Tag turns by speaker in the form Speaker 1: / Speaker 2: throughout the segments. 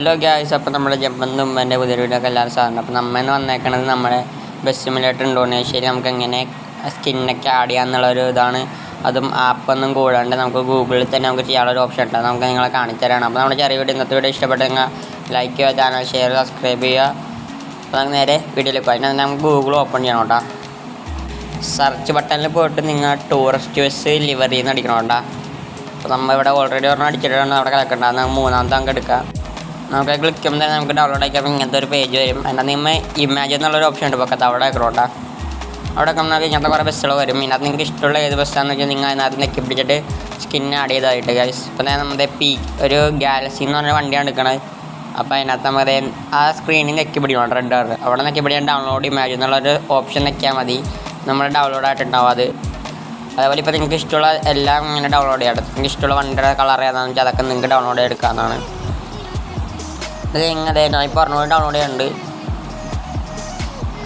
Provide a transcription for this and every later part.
Speaker 1: Hello gas അപ്പോൾ നമ്മുടെ ജമ്പെന്നും എന്റെ പുതിയ എല്ലാവരും സാധനം അപ്പോൾ നമ്മൾ വന്നേക്കണത് നമ്മുടെ ബസ് സിമുലേറ്റർ ഇൻഡോനേഷ്യയിൽ നമുക്ക് എങ്ങനെ സ്കിന്നൊക്കെ ആഡ് ചെയ്യാന്നുള്ളൊരു ഇതാണ്. അതും ആപ്പൊന്നും കൂടാണ്ട് നമുക്ക് ഗൂഗിളിൽ തന്നെ നമുക്ക് ചെയ്യാനുള്ള ഒരു ഓപ്ഷൻ ഉണ്ട് നമുക്ക് നിങ്ങളെ കാണിച്ചു തരാണ് അപ്പോൾ നമ്മുടെ ചെറിയ വീഡിയോ ഇന്നത്തെ വീഡിയോ ഇഷ്ടപ്പെട്ടെങ്കിൽ ലൈക്ക് ചെയ്യുക ചാനൽ ഷെയർ സബ്സ്ക്രൈബ് ചെയ്യുക. അപ്പോൾ നമുക്ക് നേരെ വീഡിയോയിലേക്ക് പോയി അതിനകത്ത് നമുക്ക് ഗൂഗിൾ ഓപ്പൺ ചെയ്യണം കേട്ടോ. സെർച്ച് ബട്ടണിൽ പോയിട്ട് നിങ്ങൾ ടൂറിസ്റ്റ് ബസ് ലിവറിന്ന് അടിക്കണം കേട്ടോ. അപ്പോൾ നമ്മൾ ഇവിടെ ഓൾറെഡി ഒരെണ്ണം അടിച്ചിട്ടാണ് അവിടെ കിടക്കേണ്ടത്. നമുക്ക് മൂന്നാമത്തെ അങ്ങ് എടുക്കാം. നമുക്ക് ക്ലിക്ക് ചെയ്യുമ്പോൾ തന്നെ നമുക്ക് ഡൗൺലോഡ് ആക്കിയപ്പോൾ ഇങ്ങനത്തെ ഒരു പേജ് വരും. അതിനകത്ത് നിങ്ങൾ ഇമാജ് എന്നുള്ളൊരു ഓപ്ഷൻ ഉണ്ട്. പക്കത്ത് അവിടെ ആയിക്കോട്ടെ അവിടെ നമുക്ക് ഇങ്ങനത്തെ കുറേ ബസ്സുകൾ വരും. ഇതിനകത്ത് നിങ്ങൾക്ക് ഇഷ്ടമുള്ള ഏത് ബസ്സാണെന്ന് വെച്ചാൽ നിങ്ങൾ അതിനകത്ത് നെക്കി പിടിച്ചിട്ട് സ്കിൻ ആഡ് ചെയ്തതായിട്ട് ഗൈസ് ഇപ്പം തന്നെ നമ്മുടെ പി ഒരു ഗാലക്സി എന്ന് പറഞ്ഞ വണ്ടിയാണ് എടുക്കണത്. അപ്പോൾ അതിനകത്ത് നമുക്ക് ആ സ്ക്രീനിൽ നെക്കി പിടിക്കണം റെഡ് കളർ അവിടെ നെക്കി പിടിക്കാൻ ഡൗൺലോഡ് ഇമാജ് എന്നുള്ളൊരു ഓപ്ഷൻ നെക്കിയാൽ മതി. നമ്മൾ ഡൗൺലോഡ് ആയിട്ടുണ്ടാവും അത്. അതേപോലെ ഇപ്പോൾ നിങ്ങൾക്ക് ഇഷ്ടമുള്ള എല്ലാം ഇങ്ങനെ ഡൗൺലോഡ് ചെയ്യാം നിങ്ങൾക്ക് ഇഷ്ടമുള്ള വണ്ടിയുടെ കളർ ഏതാണെന്ന് വെച്ചാൽ അതൊക്കെ നിങ്ങൾക്ക് ഡൗൺലോഡ് എടുക്കാവുന്നതാണ്. ഇത് എങ്ങനെ ഞാൻ ഇപ്പോൾ പറഞ്ഞ ഡൗൺലോഡ് ചെയ്യുന്നുണ്ട്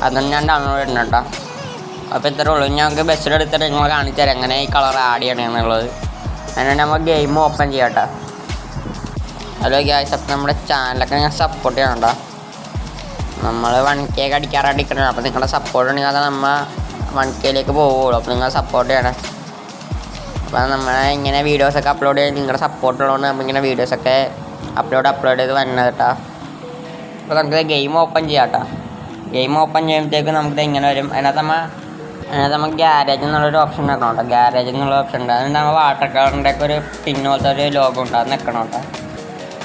Speaker 1: അതൊന്നും ഞാൻ ഡൗൺലോഡ് ചെയ്യുന്നുണ്ട് കേട്ടോ. അപ്പോൾ ഇത്രേ ഉള്ളൂ. ഞങ്ങൾക്ക് ബസ്സിൽ എടുത്തിട്ട് നിങ്ങൾ കാണിച്ചു തരാം. എങ്ങനെ ഈ കളർ ആഡ് ചെയ്യണമെന്നുള്ളത് അതിനുവേണ്ടി നമ്മൾ ഗെയിം ഓപ്പൺ ചെയ്യാം ഹലോ ഗ്യാസ് അപ്പം നമ്മുടെ ചാനലൊക്കെ നിങ്ങൾ സപ്പോർട്ട് ചെയ്യണം നമ്മൾ വൺ കെ ഒക്കെ അടിക്കാറായിട്ട് നിൽക്കണം അപ്പോൾ നിങ്ങളുടെ സപ്പോർട്ട് ഉണ്ടെങ്കിൽ അത് നമ്മൾ വൺ കെയിലേക്ക് പോവുള്ളൂ. അപ്പോൾ നിങ്ങൾ സപ്പോർട്ട് ചെയ്യണം. അപ്പോൾ നമ്മൾ ഇങ്ങനെ വീഡിയോസൊക്കെ അപ്ലോഡ് ചെയ്യാൻ നിങ്ങളുടെ സപ്പോർട്ട് ഉള്ളതുകൊണ്ട് നമ്മൾ ഇങ്ങനെ വീഡിയോസൊക്കെ അപ്ലോഡ് അപ്ലോഡ് ചെയ്ത് വരണത് കേട്ടോ അപ്പോൾ നമുക്കിത് ഗെയിം ഓപ്പൺ ചെയ്യാം കേട്ടോ ഗെയിം ഓപ്പൺ ചെയ്യുമ്പോഴത്തേക്ക് നമുക്കിത് എങ്ങനെ വരും. അതിനകത്ത് നമ്മൾ അതിനകത്ത് നമുക്ക് ഗ്യാരേജ് എന്നുള്ളൊരു ഓപ്ഷൻ നിൽക്കണം കേട്ടോ ഗ്യാരേജ് എന്നുള്ള ഓപ്ഷൻ ഉണ്ട് അതുകൊണ്ട് നമ്മൾ വാട്ടർ കളറിന്റെ ഒക്കെ ഒരു പിൻ പോലത്തെ ഒരു ലോഗോ ഉണ്ട്. അത് നിൽക്കണം കേട്ടോ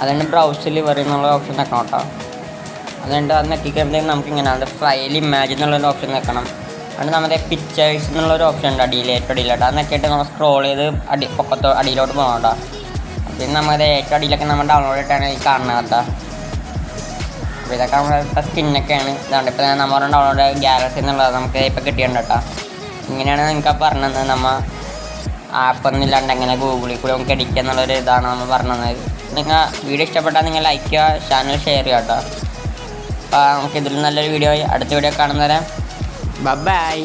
Speaker 1: അതുകൊണ്ട് ബ്രൗസ് ഡെലിവറി എന്നുള്ള ഓപ്ഷൻ നിൽക്കണം കേട്ടോ അതുകൊണ്ട് അത് നിൽക്കുമ്പോഴത്തേക്കും നമുക്ക് ഇങ്ങനെ അത് ഫയൽ ഇമാജിൻ എന്നുള്ളൊരു ഓപ്ഷൻ നിൽക്കണം അതുകൊണ്ട് നമ്മുടെ പിക്ചേഴ്സ് എന്നുള്ളൊരു ഓപ്ഷൻ ഉണ്ട് അടിയിൽ ഏറ്റവും അടിയിലോട്ട് അത് നിൽക്കിയിട്ട് നമ്മൾ സ്ക്രോൾ ചെയ്ത് അടി പൊക്കത്തോ അടിയിലോട്ട് പോകണം കേട്ടോ പിന്നെ നമ്മുടെ ഏറ്റവും അടിയിലൊക്കെ നമ്മൾ ഡൗൺലോഡ് ഇട്ടാണ് ഈ കാണുന്നത് അപ്പോൾ ഇതൊക്കെ നമ്മുടെ സ്കിന്നൊക്കെയാണ് ഇതുകൊണ്ട് ഇപ്പോൾ നമ്മൾ പറഞ്ഞ ഡൗൺലോഡ് ഗ്യാലക്സി എന്നുള്ളത് നമുക്ക് ഇപ്പോൾ കിട്ടിയിട്ടുണ്ട് കേട്ടോ. ഇങ്ങനെയാണ് നിങ്ങൾക്ക് പറഞ്ഞത് നമ്മൾ ആപ്പൊന്നും ഇല്ലാണ്ട് എങ്ങനെ ഗൂഗിളിൽ കൂടി നമുക്ക് എഡിറ്റ് എന്നുള്ളൊരു ഇതാണ് നമ്മൾ പറഞ്ഞത്. നിങ്ങൾ വീഡിയോ ഇഷ്ടപ്പെട്ടാൽ നിങ്ങൾ ലൈക്ക് ചെയ്യുക ചാനൽ ഷെയർ ചെയ്യുക കേട്ടോ. അപ്പോൾ നമുക്ക് ഇതിൽ നല്ലൊരു വീഡിയോ ആയി അടുത്ത വീഡിയോ കാണുന്നവരെ. ബൈ